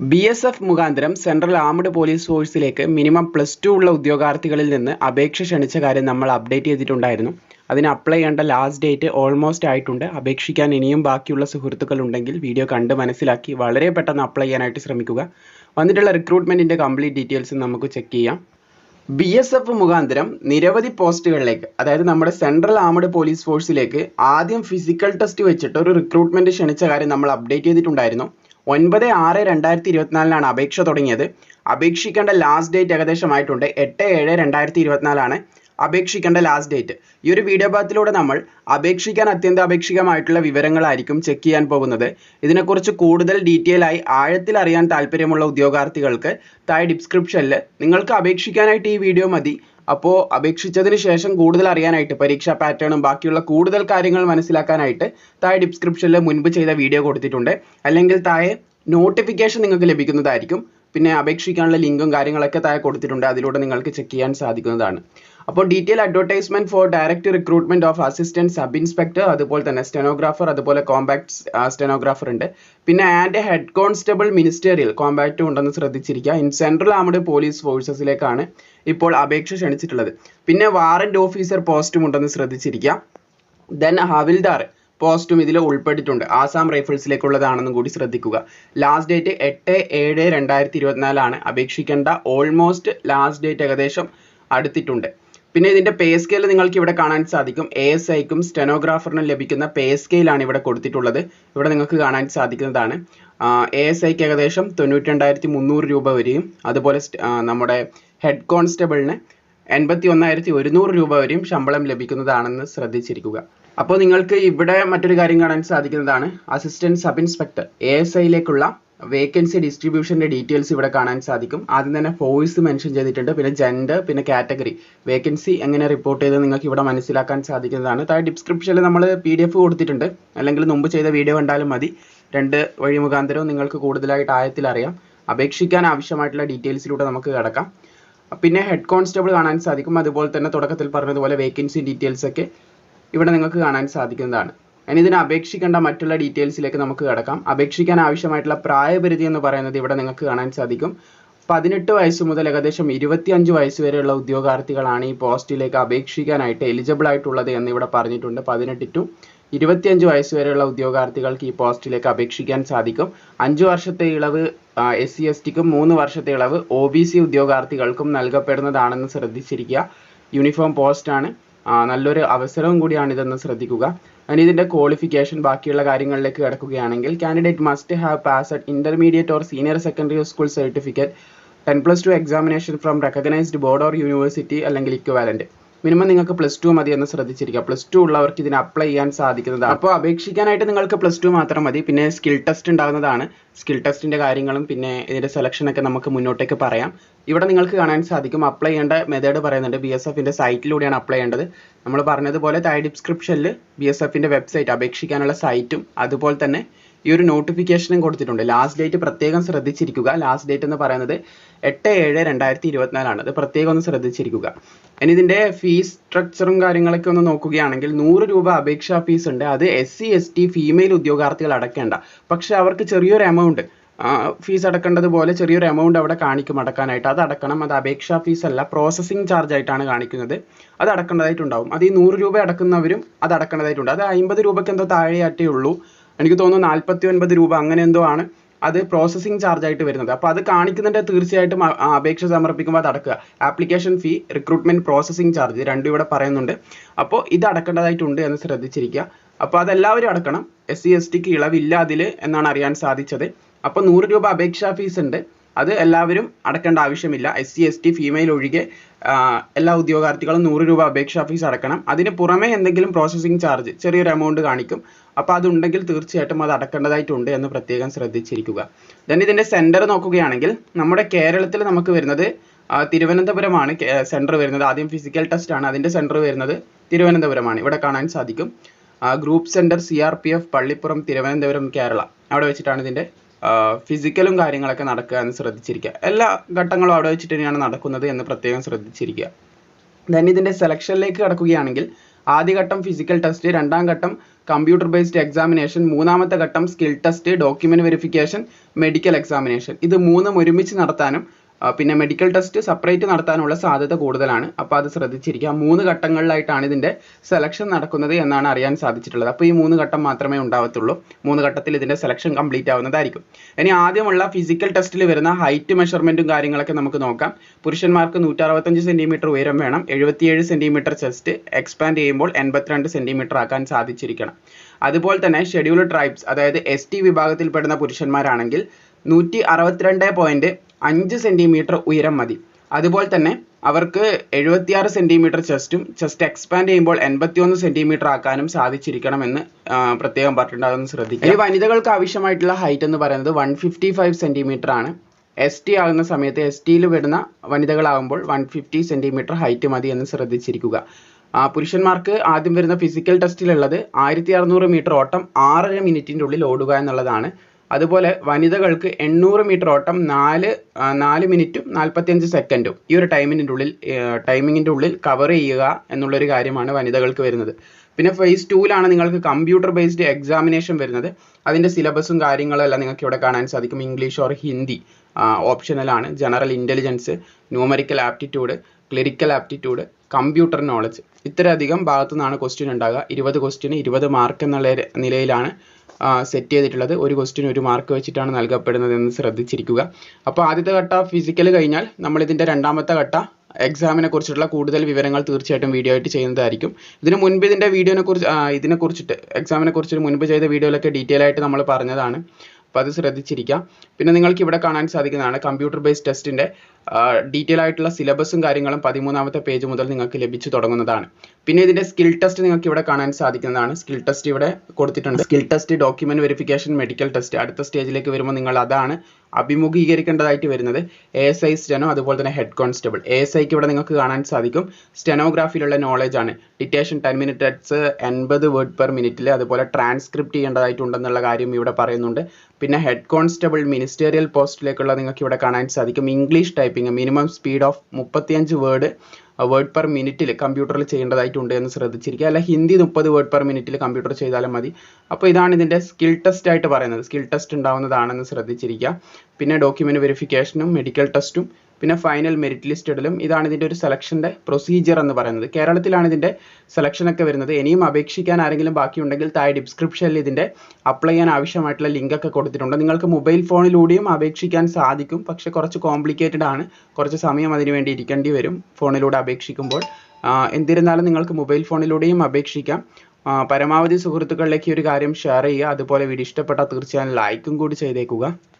B S F മുഖാന്തരം central armed police ഫോഴ്സിലേക്ക് minimum plus two ഉള്ള ഉദ്യോഗാർത്ഥികളിൽ നിന്ന് അപേക്ഷ ക്ഷണിച്ച കാര്യം നമ്മൾ അപ്ഡേറ്റ് ചെയ്തിട്ടുണ്ടായിരുന്നു. അതിന് അപ്ലൈ ചെയ്യേണ്ട ലാസ്റ്റ് ഡേറ്റ് ഓൾമോസ്റ്റ് ആയിട്ടുണ്ട്. അപേക്ഷിക്കാൻ ഇനിയും ബാക്കിയുള്ള സുഹൃത്തുക്കൾ ഉണ്ടെങ്കിൽ വീഡിയോ കണ്ട് മനസ്സിലാക്കി വളരെ പെട്ടെന്ന് അപ്ലൈ ചെയ്യാനായിട്ട് ശ്രമിക്കുക. വന്നിട്ടുള്ള റിക്രൂട്ട്മെന്റിന്റെ കംപ്ലീറ്റ് ഡീറ്റെയിൽസ് നമുക്ക് ചെക്ക് ചെയ്യാം. ബി എസ് എഫ് മുഖാന്തരം നിരവധി പോസ്റ്റുകളിലേക്ക് അതായത് നമ്മുടെ സെൻട്രൽ ആംഡ് പോലീസ് ഫോഴ്സിലേക്ക് ആദ്യം ഫിസിക്കൽ ടെസ്റ്റ് വെച്ചിട്ട് ഒരു റിക്രൂട്ട്മെന്റ് ക്ഷണിച്ച കാര്യം നമ്മൾ അപ്ഡേറ്റ് ചെയ്തിട്ടുണ്ടായിരുന്നു. ഒൻപത് ആറ് രണ്ടായിരത്തി ഇരുപത്തിനാലിനാണ് അപേക്ഷ തുടങ്ങിയത്. അപേക്ഷിക്കേണ്ട ലാസ്റ്റ് ഡേറ്റ് ഏകദേശമായിട്ടുണ്ട്. എട്ട് ഏഴ് രണ്ടായിരത്തി ഇരുപത്തിനാലാണ് അപേക്ഷിക്കേണ്ട ലാസ്റ്റ് ഡേറ്റ് ഈ ഒരു വീഡിയോ ഭാഗത്തിലൂടെ നമ്മൾ അപേക്ഷിക്കാൻ അത്യന്താപേക്ഷികമായിട്ടുള്ള വിവരങ്ങളായിരിക്കും ചെക്ക് ചെയ്യാൻ പോകുന്നത്. ഇതിനെക്കുറിച്ച് കൂടുതൽ ഡീറ്റെയിൽ ആയി ആഴത്തിൽ അറിയാൻ താല്പര്യമുള്ള ഉദ്യോഗാർത്ഥികൾക്ക് താഴെ ഡിസ്ക്രിപ്ഷനിൽ നിങ്ങൾക്ക് അപേക്ഷിക്കാനായിട്ട് ഈ വീഡിയോ മതി. അപ്പോൾ അപേക്ഷിച്ചതിന് ശേഷം കൂടുതൽ അറിയാനായിട്ട് പരീക്ഷാ പാറ്റേണും ബാക്കിയുള്ള കൂടുതൽ കാര്യങ്ങൾ മനസ്സിലാക്കാനായിട്ട് താഴെ ഡിസ്ക്രിപ്ഷനിൽ മുൻപ് ചെയ്ത വീഡിയോ കൊടുത്തിട്ടുണ്ട്. അല്ലെങ്കിൽ താഴെ നോട്ടിഫിക്കേഷൻ നിങ്ങൾക്ക് ലഭിക്കുന്നതായിരിക്കും. പിന്നെ അപേക്ഷിക്കാനുള്ള ലിങ്കും കാര്യങ്ങളൊക്കെ താഴെ കൊടുത്തിട്ടുണ്ട്. അതിലൂടെ നിങ്ങൾക്ക് ചെക്ക് ചെയ്യാൻ സാധിക്കുന്നതാണ്. അപ്പോൾ detail advertisement for direct recruitment of assistant sub inspector അതുപോലെ തന്നെ സ്റ്റെനോഗ്രാഫർ അതുപോലെ കോമ്പാക്ട് സ്റ്റെനോഗ്രാഫർ ഉണ്ട്. പിന്നെ ആൻഡ് ഹെഡ് കോൺസ്റ്റബിൾ മിനിസ്റ്റേറിയൽ കോമ്പാക്റ്റും ഉണ്ടെന്ന് ശ്രദ്ധിച്ചിരിക്കുക. ഇൻ സെൻട്രൽ ആംഡ് പോലീസ് ഫോഴ്സസിലേക്കാണ് ഇപ്പോൾ അപേക്ഷ ക്ഷണിച്ചിട്ടുള്ളത്. പിന്നെ വാറന്റ് ഓഫീസർ പോസ്റ്റും ഉണ്ടെന്ന് ശ്രദ്ധിച്ചിരിക്കുക. ദെൻ ഹവിൽദാർ പോസ്റ്റും ഇതിൽ ഉൾപ്പെട്ടിട്ടുണ്ട്. ആസാം റൈഫിൾസിലേക്കുള്ളതാണെന്നും കൂടി ശ്രദ്ധിക്കുക. ലാസ്റ്റ് ഡേറ്റ് എട്ട് ഏഴ് രണ്ടായിരത്തി ഇരുപത്തിനാലാണ് അപേക്ഷിക്കേണ്ട. ഓൾമോസ്റ്റ് ലാസ്റ്റ് ഡേറ്റ് ഏകദേശം അടുത്തിട്ടുണ്ട്. പിന്നെ ഇതിന്റെ പേ സ്കെയിൽ നിങ്ങൾക്ക് ഇവിടെ കാണാൻ സാധിക്കും. എ എസ് ഐക്കും സ്റ്റെനോഗ്രാഫറിനും ലഭിക്കുന്ന പേ സ്കെയിലാണ് ഇവിടെ കൊടുത്തിട്ടുള്ളത്. ഇവിടെ നിങ്ങൾക്ക് കാണാൻ സാധിക്കുന്നതാണ്. എ എസ് ഐക്ക് ഏകദേശം തൊണ്ണൂറ്റി രണ്ടായിരത്തി മുന്നൂറ് രൂപ വരെയും അതുപോലെ നമ്മുടെ ഹെഡ് കോൺസ്റ്റബിളിന് എൺപത്തി ഒന്നായിരത്തി ഒരുന്നൂറ് രൂപ വരെയും ശമ്പളം ലഭിക്കുന്നതാണെന്ന് ശ്രദ്ധിച്ചിരിക്കുക. അപ്പോൾ നിങ്ങൾക്ക് ഇവിടെ മറ്റൊരു കാര്യം കാണാൻ സാധിക്കുന്നതാണ്. Assistant sub inspector A S ഐയിലേക്കുള്ള vacancy ഡിസ്ട്രിബ്യൂഷന്റെ ഡീറ്റെയിൽസ് ഇവിടെ കാണാൻ സാധിക്കും. ആദ്യം തന്നെ ഫോഴ്സ് മെൻഷൻ ചെയ്തിട്ടുണ്ട്. പിന്നെ ജെൻഡർ പിന്നെ കാറ്റഗറി വേക്കൻസി എങ്ങനെ റിപ്പോർട്ട് ചെയ്ത് നിങ്ങൾക്ക് ഇവിടെ മനസ്സിലാക്കാൻ സാധിക്കുന്നതാണ്. താഴെ ഡിസ്ക്രിപ്ഷനിൽ നമ്മൾ പി ഡി എഫ് കൊടുത്തിട്ടുണ്ട്. അല്ലെങ്കിൽ മുമ്പ് ചെയ്ത വീഡിയോ കണ്ടാലും മതി. രണ്ട് വഴി മുഖാന്തരവും നിങ്ങൾക്ക് കൂടുതലായിട്ട് ആയത്തിൽ അറിയാം. അപേക്ഷിക്കാൻ ആവശ്യമായിട്ടുള്ള ഡീറ്റെയിൽസിലൂടെ നമുക്ക് കിടക്കാം. പിന്നെ ഹെഡ് കോൺസ്റ്റബിൾ കാണാൻ സാധിക്കും. അതുപോലെ തന്നെ തുടക്കത്തിൽ പറഞ്ഞതുപോലെ വേക്കൻസി ഡീറ്റെയിൽസ് ഒക്കെ. ഇവിടെ നിങ്ങൾക്ക് കാണാൻ സാധിക്കുന്നതാണ്. ഇനി ഇതിന് അപേക്ഷിക്കേണ്ട മറ്റുള്ള ഡീറ്റെയിൽസിലേക്ക് നമുക്ക് കിടക്കാം. അപേക്ഷിക്കാൻ ആവശ്യമായിട്ടുള്ള പ്രായപരിധി എന്ന് പറയുന്നത് ഇവിടെ നിങ്ങൾക്ക് കാണാൻ സാധിക്കും. പതിനെട്ട് വയസ്സ് മുതൽ ഏകദേശം ഇരുപത്തിയഞ്ച് വയസ്സ് വരെയുള്ള ഉദ്യോഗാർത്ഥികളാണ് ഈ പോസ്റ്റിലേക്ക് അപേക്ഷിക്കാനായിട്ട് എലിജിബിൾ ആയിട്ടുള്ളത് എന്ന് ഇവിടെ പറഞ്ഞിട്ടുണ്ട്. പതിനെട്ട് ടു ഇരുപത്തിയഞ്ച് വയസ്സ് വരെയുള്ള ഉദ്യോഗാർത്ഥികൾക്ക് ഈ പോസ്റ്റിലേക്ക് അപേക്ഷിക്കാൻ സാധിക്കും. അഞ്ച് വർഷത്തെ ഇളവ് എസ് സി എസ് ടിക്കും മൂന്ന് വർഷത്തെ ഇളവ് ഒ ബി സി ഉദ്യോഗാർത്ഥികൾക്കും നൽകപ്പെടുന്നതാണെന്ന് ശ്രദ്ധിച്ചിരിക്കുക. യൂണിഫോം പോസ്റ്റാണ്. നല്ലൊരു അവസരവും കൂടിയാണ് ഇതെന്ന് ശ്രദ്ധിക്കുക. ഇനി ഇതിന്റെ ക്വാളിഫിക്കേഷൻ ബാക്കിയുള്ള കാര്യങ്ങളിലേക്ക് കിടക്കുകയാണെങ്കിൽ candidate must have pass intermediate or senior secondary school certificate ten plus two examination from recognised board or university അല്ലെങ്കിൽ ഇക്വാലന്റ് മിനിമം നിങ്ങൾക്ക് പ്ലസ് ടു മതി എന്ന് ശ്രദ്ധിച്ചിരിക്കുക. പ്ലസ് ടു ഉള്ളവർക്ക് ഇതിന് അപ്ലൈ ചെയ്യാൻ സാധിക്കുന്നതാണ്. അപ്പോൾ അപേക്ഷിക്കാനായിട്ട് നിങ്ങൾക്ക് പ്ലസ് ടു മാത്രം മതി. പിന്നെ സ്കിൽ ടെസ്റ്റ് ഉണ്ടാകുന്നതാണ്. സ്കിൽ ടെസ്റ്റിന്റെ കാര്യങ്ങളും പിന്നെ ഇതിന്റെ സെലക്ഷനൊക്കെ നമുക്ക് മുന്നോട്ടേക്ക് പറയാം. ഇവിടെ നിങ്ങൾക്ക് കാണാൻ സാധിക്കും. അപ്ലൈ ചെയ്യേണ്ട മെത്തേഡ് പറയുന്നുണ്ട്. ബി എസ് എഫിന്റെ സൈറ്റിലൂടെയാണ് അപ്ലൈ ചെയ്യേണ്ടത്. നമ്മൾ പറഞ്ഞതുപോലെ താഴെ ഡിസ്ക്രിപ്ഷനിൽ ബി എസ് എഫിന്റെ വെബ്സൈറ്റ് അപേക്ഷിക്കാനുള്ള സൈറ്റും അതുപോലെ തന്നെ ഈ ഒരു നോട്ടിഫിക്കേഷനും കൊടുത്തിട്ടുണ്ട്. ലാസ്റ്റ് ഡേറ്റ് പ്രത്യേകം ശ്രദ്ധിച്ചിരിക്കുക. ലാസ്റ്റ് ഡേറ്റ് എന്ന് പറയുന്നത് എട്ട് ഏഴ് രണ്ടായിരത്തി ഇരുപത്തിനാലാണ്. അത് പ്രത്യേകം ഒന്ന് ശ്രദ്ധിച്ചിരിക്കുക. ഇനി ഇതിന്റെ ഫീസ് സ്ട്രക്ചറും കാര്യങ്ങളൊക്കെ ഒന്ന് നോക്കുകയാണെങ്കിൽ നൂറ് രൂപ അപേക്ഷാ ഫീസ് ഉണ്ട്. അത് S C S T female ഉദ്യോഗാർത്ഥികൾ അടക്കേണ്ട. പക്ഷേ അവർക്ക് ചെറിയൊരു എമൗണ്ട് ഫീസ് അടക്കേണ്ടത് പോലെ ചെറിയൊരു എമൗണ്ട് അവിടെ കാണിക്കും അടക്കാനായിട്ട്. അത് അടക്കണം. അത് അപേക്ഷാ ഫീസ് അല്ല. പ്രോസസ്സിംഗ് ചാർജ് ആയിട്ടാണ് കാണിക്കുന്നത്. അത് അടക്കേണ്ടതായിട്ടുണ്ടാവും. അത് ഈ നൂറ് രൂപ അടക്കുന്നവരും അത് അടക്കേണ്ടതായിട്ടുണ്ട്. അത് അമ്പത് രൂപയ്ക്ക് എന്തോ താഴെയായിട്ടേ ഉള്ളൂ. എനിക്ക് തോന്നുന്നു നാൽപ്പത്തി ഒൻപത് രൂപ അങ്ങനെ എന്തോ ആണ് അത് പ്രോസസ്സിംഗ് ചാർജ് ആയിട്ട് വരുന്നത്. അപ്പോൾ അത് കാണിക്കുന്നുണ്ട് തീർച്ചയായിട്ടും അപേക്ഷ സമർപ്പിക്കുമ്പോൾ അത് അടക്കുക. Application fee recruitment processing charge രണ്ടും ഇവിടെ പറയുന്നുണ്ട്. അപ്പോൾ ഇത് അടക്കേണ്ടതായിട്ടുണ്ട് എന്ന് ശ്രദ്ധിച്ചിരിക്കുക. അപ്പോൾ അതെല്ലാവരും അടക്കണം. എസ് സി എസ് ടിക്ക് ഇളവില്ല അതിൽ എന്നാണ് അറിയാൻ സാധിച്ചത്. അപ്പോൾ നൂറ് രൂപ അപേക്ഷാ ഫീസ് ഉണ്ട്. അത് എല്ലാവരും അടക്കേണ്ട ആവശ്യമില്ല. S C S T female ഒഴികെ എല്ലാ ഉദ്യോഗാർത്ഥികളും നൂറ് രൂപ അപേക്ഷാ ഫീസ് അടക്കണം. അതിന് പുറമേ എന്തെങ്കിലും പ്രോസസ്സിംഗ് ചാർജ് ചെറിയൊരു എമൗണ്ട് കാണിക്കും. അപ്പോൾ അതുണ്ടെങ്കിൽ തീർച്ചയായിട്ടും അത് അടക്കേണ്ടതായിട്ടുണ്ട് എന്ന് പ്രത്യേകം ശ്രദ്ധിച്ചിരിക്കുക. ദെൻ ഇതിന്റെ സെന്റർ നോക്കുകയാണെങ്കിൽ നമ്മുടെ കേരളത്തിൽ നമുക്ക് വരുന്നത് തിരുവനന്തപുരമാണ് സെന്റർ വരുന്നത്. ആദ്യം ഫിസിക്കൽ ടെസ്റ്റ് ആണ്. അതിന്റെ സെന്റർ വരുന്നത് തിരുവനന്തപുരമാണ്. ഇവിടെ കാണാൻ സാധിക്കും. Group centre C R P F Pallippuram Thiruvananthapuram Kerala. അവിടെ വെച്ചിട്ടാണ് ഇതിന്റെ ഫിസിക്കലും കാര്യങ്ങളൊക്കെ നടക്കുക എന്ന് ശ്രദ്ധിച്ചിരിക്കുക. എല്ലാ ഘട്ടങ്ങളും അവിടെ വെച്ചിട്ട് തന്നെയാണ് നടക്കുന്നത് എന്ന് പ്രത്യേകം ശ്രദ്ധിച്ചിരിക്കുക. ദെൻ ഇതിന്റെ സെലക്ഷനിലേക്ക് കടക്കുകയാണെങ്കിൽ ആദ്യഘട്ടം ഫിസിക്കൽ ടെസ്റ്റ് രണ്ടാം ഘട്ടം കമ്പ്യൂട്ടർ ബേസ്ഡ് എക്സാമിനേഷൻ മൂന്നാമത്തെ ഘട്ടം skill test document verification medical examination ഇത് മൂന്നും ഒരുമിച്ച് നടത്താനും പിന്നെ മെഡിക്കൽ ടെസ്റ്റ് സെപ്പറേറ്റ് നടത്താനുള്ള സാധ്യത കൂടുതലാണ്. അപ്പോൾ അത് ശ്രദ്ധിച്ചിരിക്കുക. മൂന്ന് ഘട്ടങ്ങളിലായിട്ടാണ് ഇതിന്റെ സെലക്ഷൻ നടക്കുന്നത് എന്നാണ് അറിയാൻ സാധിച്ചിട്ടുള്ളത്. അപ്പോൾ ഈ മൂന്ന് ഘട്ടം മാത്രമേ ഉണ്ടാവത്തുള്ളൂ. മൂന്ന് ഘട്ടത്തിൽ ഇതിന്റെ സെലക്ഷൻ കംപ്ലീറ്റ് ആവുന്നതായിരിക്കും. ഇനി ആദ്യമുള്ള ഫിസിക്കൽ ടെസ്റ്റിൽ വരുന്ന ഹൈറ്റ് മെഷർമെന്റും കാര്യങ്ങളൊക്കെ നമുക്ക് നോക്കാം. പുരുഷന്മാർക്ക് നൂറ്ററുപത്തഞ്ച് സെന്റിമീറ്റർ ഉയരം വേണം. എഴുപത്തിയേഴ് സെന്റിമീറ്റർ ചെസ്റ്റ് എക്സ്പാൻഡ് ചെയ്യുമ്പോൾ എൺപത്തിരണ്ട് സെന്റിമീറ്റർ ആക്കാൻ സാധിച്ചിരിക്കണം. അതുപോലെ തന്നെ ഷെഡ്യൂൾഡ് ട്രൈബ്സ് അതായത് എസ് ടി വിഭാഗത്തിൽപ്പെടുന്ന പുരുഷന്മാരാണെങ്കിൽ നൂറ്റി അറുപത്തിരണ്ട് പോയിന്റ് അഞ്ച് സെന്റിമീറ്റർ ഉയരം മതി. അതുപോലെ തന്നെ അവർക്ക് എഴുപത്തിയാറ് സെന്റിമീറ്റർ ചെസ്റ്റും ചെസ്റ്റ് എക്സ്പാൻഡ് ചെയ്യുമ്പോൾ എൺപത്തിയൊന്ന് സെന്റിമീറ്റർ ആക്കാനും സാധിച്ചിരിക്കണമെന്ന് എന്ന് പ്രത്യേകം പറഞ്ഞിട്ടുണ്ട്. അതൊന്ന് ശ്രദ്ധിക്കുക. ഈ വനിതകൾക്ക് ആവശ്യമായിട്ടുള്ള ഹൈറ്റ് എന്ന് പറയുന്നത് വൺ ഫിഫ്റ്റി ഫൈവ് സെന്റിമീറ്റർ ആണ്. എസ് ടി ആകുന്ന സമയത്ത് എസ് ടിയിൽ വരുന്ന വനിതകളാകുമ്പോൾ വൺ ഫിഫ്റ്റി സെന്റിമീറ്റർ ഹൈറ്റ് മതി എന്ന് ശ്രദ്ധിച്ചിരിക്കുക. പുരുഷന്മാർക്ക് ആദ്യം വരുന്ന ഫിസിക്കൽ ടെസ്റ്റിലുള്ളത് ആയിരത്തി അറുന്നൂറ് മീറ്റർ ഓട്ടം ആറര മിനിറ്റിന്റെ ഉള്ളിൽ ഓടുക എന്നുള്ളതാണ്. അതുപോലെ വനിതകൾക്ക് എണ്ണൂറ് മീറ്റർ ഓട്ടം നാല് നാല് മിനിറ്റും നാൽപ്പത്തിയഞ്ച് സെക്കൻഡും ഈ ഒരു ടൈമിന്റെ ഉള്ളിൽ ടൈമിങ്ങിന്റെ ഉള്ളിൽ കവർ ചെയ്യുക എന്നുള്ളൊരു കാര്യമാണ് വനിതകൾക്ക് വരുന്നത്. പിന്നെ ഫേസ് ടൂവിലാണ് നിങ്ങൾക്ക് കമ്പ്യൂട്ടർ ബേസ്ഡ് എക്സാമിനേഷൻ വരുന്നത്. അതിന്റെ സിലബസും കാര്യങ്ങളും എല്ലാം നിങ്ങൾക്ക് ഇവിടെ കാണാൻ സാധിക്കും. ഇംഗ്ലീഷ് ഓർ ഹിന്ദി ഓപ്ഷണലാണ് general intelligence numerical aptitude clerical aptitude computer knowledge ഇത്രയധികം ഭാഗത്തു നിന്നാണ് ക്വസ്റ്റ്യൻ ഉണ്ടാകുക ഇരുപത് ക്വസ്റ്റ്യന് ഇരുപത് മാർക്ക് എന്നുള്ള നിലയിലാണ് സെറ്റ് ചെയ്തിട്ടുള്ളത്. ഒരു ക്വസ്റ്റ്യൻ ഒരു മാർക്ക് വെച്ചിട്ടാണ് നൽകപ്പെടുന്നത് എന്ന് ശ്രദ്ധിച്ചിരിക്കുക. അപ്പോൾ ആദ്യത്തെ ഘട്ട ഫിസിക്കൽ കഴിഞ്ഞാൽ നമ്മൾ ഇതിന്റെ രണ്ടാമത്തെ ഘട്ട എക്സാമിനെ കുറിച്ചിട്ടുള്ള കൂടുതൽ വിവരങ്ങൾ തീർച്ചയായിട്ടും വീഡിയോ ആയിട്ട് ചെയ്യുന്നതായിരിക്കും. ഇതിന് മുൻപ് ഇതിന്റെ വീഡിയോനെ കുറിച്ച് ഇതിനെ കുറിച്ചിട്ട് എക്സാമിനെ കുറിച്ച് മുൻപ് ചെയ്ത വീഡിയോയിലൊക്കെ ഡീറ്റെയിൽ ആയിട്ട് നമ്മൾ പറഞ്ഞതാണ്. അപ്പോൾ അത് ശ്രദ്ധിച്ചിരിക്കാം. പിന്നെ നിങ്ങൾക്ക് ഇവിടെ കാണാൻ സാധിക്കുന്നതാണ് കമ്പ്യൂട്ടർ ബേസ്ഡ് ടെസ്റ്റിന്റെ ഡീറ്റെയിൽ ആയിട്ടുള്ള സിലബസും കാര്യങ്ങളും പതിമൂന്നാമത്തെ പേജ് മുതൽ നിങ്ങൾക്ക് ലഭിച്ചു തുടങ്ങുന്നതാണ്. പിന്നെ ഇതിന്റെ സ്കിൽ ടെസ്റ്റ് നിങ്ങൾക്ക് ഇവിടെ കാണാൻ സാധിക്കുന്നതാണ്. സ്കിൽ ടെസ്റ്റ് ഇവിടെ കൊടുത്തിട്ടുണ്ട്. Skill test document verification medical test അടുത്ത സ്റ്റേജിലേക്ക് വരുമ്പോൾ നിങ്ങൾ അതാണ് അഭിമുഖീകരിക്കേണ്ടതായിട്ട് വരുന്നത് എ എസ് ഐ സ്റ്റെനോ അതുപോലെ തന്നെ ഹെഡ് കോൺസ്റ്റബിൾ എ എസ് ഐക്ക് ഇവിടെ നിങ്ങൾക്ക് കാണാൻ സാധിക്കും. സ്റ്റെനോഗ്രാഫിയിലുള്ള നോളജ് ആണ്. ഡിറ്റേഷൻ ടെൻ മിനിറ്റ്സ് എൺപത് വേർഡ് പെർ മിനിറ്റിൽ അതുപോലെ ട്രാൻസ്ക്രിപ്റ്റ് ചെയ്യേണ്ടതായിട്ടുണ്ടെന്നുള്ള കാര്യം ഇവിടെ പറയുന്നുണ്ട്. പിന്നെ ഹെഡ് കോൺസ്റ്റബിൾ മിനിസ്റ്റേറിയൽ പോസ്റ്റിലേക്കുള്ള നിങ്ങൾക്ക് ഇവിടെ കാണാൻ സാധിക്കും. English typing minimum speed of മുപ്പത്തിയഞ്ച് വേർഡ് വേർഡ് പെർ മിനിറ്റിൽ കമ്പ്യൂട്ടറിൽ ചെയ്യേണ്ടതായിട്ടുണ്ട് എന്ന് ശ്രദ്ധിച്ചിരിക്കുക. അല്ല ഹിന്ദി മുപ്പത് വേർഡ് പെർ മിനിറ്റിൽ കമ്പ്യൂട്ടർ ചെയ്താലും മതി. അപ്പോൾ ഇതാണ് ഇതിന്റെ സ്കിൽ ടെസ്റ്റ് ആയിട്ട് പറയുന്നത്. സ്കിൽ ടെസ്റ്റ് ഉണ്ടാവുന്നതാണെന്ന് ശ്രദ്ധിച്ചിരിക്കുക. പിന്നെ ഡോക്യുമെന്റ് വെരിഫിക്കേഷനും മെഡിക്കൽ ടെസ്റ്റും പിന്നെ ഫൈനൽ മെറിറ്റ് ലിസ്റ്റ് ഇടലും ഇതാണ് ഇതിന്റെ ഒരു സെലക്ഷന്റെ പ്രൊസീജിയർ എന്ന് പറയുന്നത്. കേരളത്തിലാണ് ഇതിന്റെ സെലക്ഷൻ ഒക്കെ വരുന്നത്. ഇനിയും അപേക്ഷിക്കാൻ ആരെങ്കിലും ബാക്കിയുണ്ടെങ്കിൽ താഴെ ഡിസ്ക്രിപ്ഷനിൽ ഇതിന്റെ അപ്ലൈ ചെയ്യാൻ ആവശ്യമായിട്ടുള്ള ലിങ്ക് ഒക്കെ കൊടുത്തിട്ടുണ്ട്. നിങ്ങൾക്ക് മൊബൈൽ ഫോണിലൂടെയും അപേക്ഷിക്കാൻ സാധിക്കും. പക്ഷെ കുറച്ച് കോംപ്ലിക്കേറ്റഡ് ആണ്. കുറച്ച് സമയം അതിന് വേണ്ടി ഇരിക്കേണ്ടി വരും ഫോണിലൂടെ അപേക്ഷിക്കുമ്പോൾ. ആ, എന്നിരുന്നാലും നിങ്ങൾക്ക് മൊബൈൽ ഫോണിലൂടെയും അപേക്ഷിക്കാം. പരമാവധി സുഹൃത്തുക്കളിലേക്ക് ഈ ഒരു കാര്യം ഷെയർ ചെയ്യുക. അതുപോലെ വീഡിയോ ഇഷ്ടപ്പെട്ടാൽ തീർച്ചയായും ലൈക്കും കൂടി ചെയ്തേക്കുക.